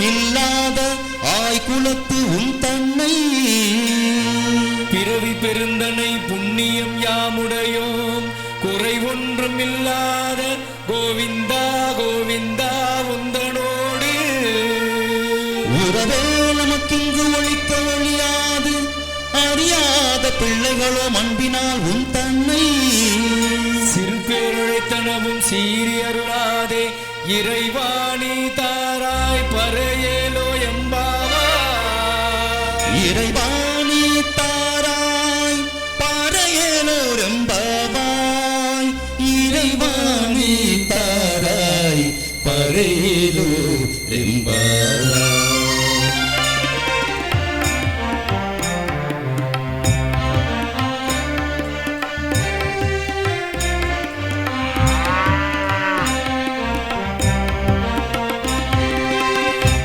இல்லாத ஆய்குலத்து உன் தன்னை. பிறவி பெருந்தனை புண்ணியம் யாமுடையோம். குறை ஒன்றும் இல்லாத கோவிந்தா கோவிந்தா உந்தனோடு. உறவே நமக்கிங்கு ஒழிக்க ஒழியாது. அறியாத பிள்ளைகளோ அன்பினால் உன் தன்னை. சிறு பேருழைத்தனமும் சீரியருளாதே இறைவாணி தாராய் பரே இறைவாணி தாராய் பறையலோரெம்பாவாய் இறைவாணி தாராய் பறையலோரெம்பாவாய்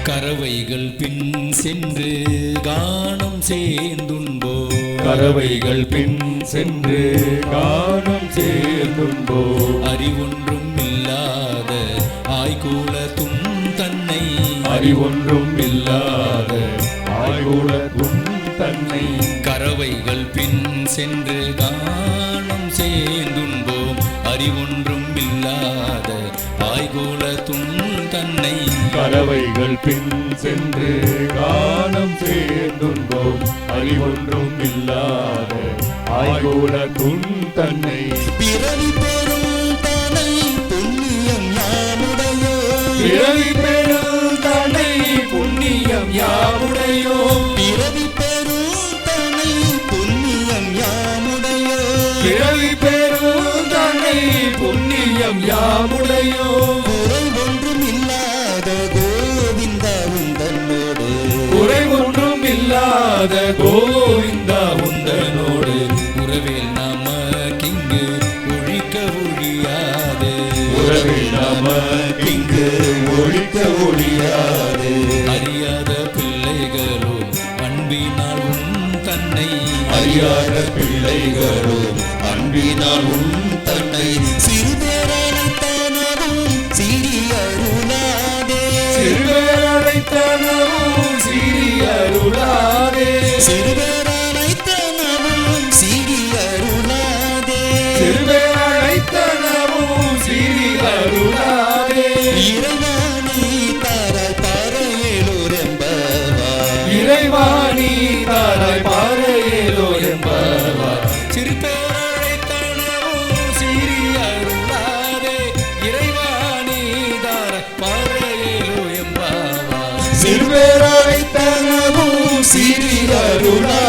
கறவைகள் பின் சென்று கானம் சேர்ந்துண்போ. கறவைகள் பின் சென்று கானம் சேர்ந்துண்டோ அறிவொன்றும் இல்லாத ஆய்கூலத்தும் தன்னை. அறிவொன்றும் இல்லாத ஆய்வுலகும் தன்னை. கறவைகள் பின் சென்று கானம் சேர்ந்துண்போம். அறிவொன்றும் இல்லாத ஆய்கூலத்தும் தன்னை. கறவைகள் பின் சென்று கானம் சேர்ந்துண்டோம் அறிவொன்றும் இல்லாத ஆய்வுலகும் தன்னை. பிறவி பெரும் தனை புண்ணியம் யாமுடையோ பிறவி பெரும் தன்னை புண்ணியம் யாவுடையோ பிறவி பெரும் தனை புண்ணியம் யாமுடையோ பிறவி பெரும் தன்னை புண்ணியம் யாவுடையோ இல்லாத கோவிந்தா உந்தனோடு உறவில் நமக்கிங்கு ஒழிக்க ஒழியாது. உறவில் நமக்கிங்கு ஒழிக்க ஒழியாது. அறியாத பிள்ளைகளும் அன்பினால் உன் தன்னை. அறியாத பிள்ளைகளும் அன்பினால் உன் தன்னை. சிறுபேரனை சிறியருளாதே சிறுபேரனை தானவும் சிறிய அருளாதே சிறுவரைத்தனவும் சிறியருளாதே இறைவாணி தாராய் பாறையிலோரெம்பவா இறைவாணி தாராய் பாறையிலோ என்பவர் சிறுபேரழைத்தனவும் சிறிய அருளாதே இறைவாணி தார பாறையிலோ எம்பாவா சிறுபேரழைத்தனவும் തിരിതരുണ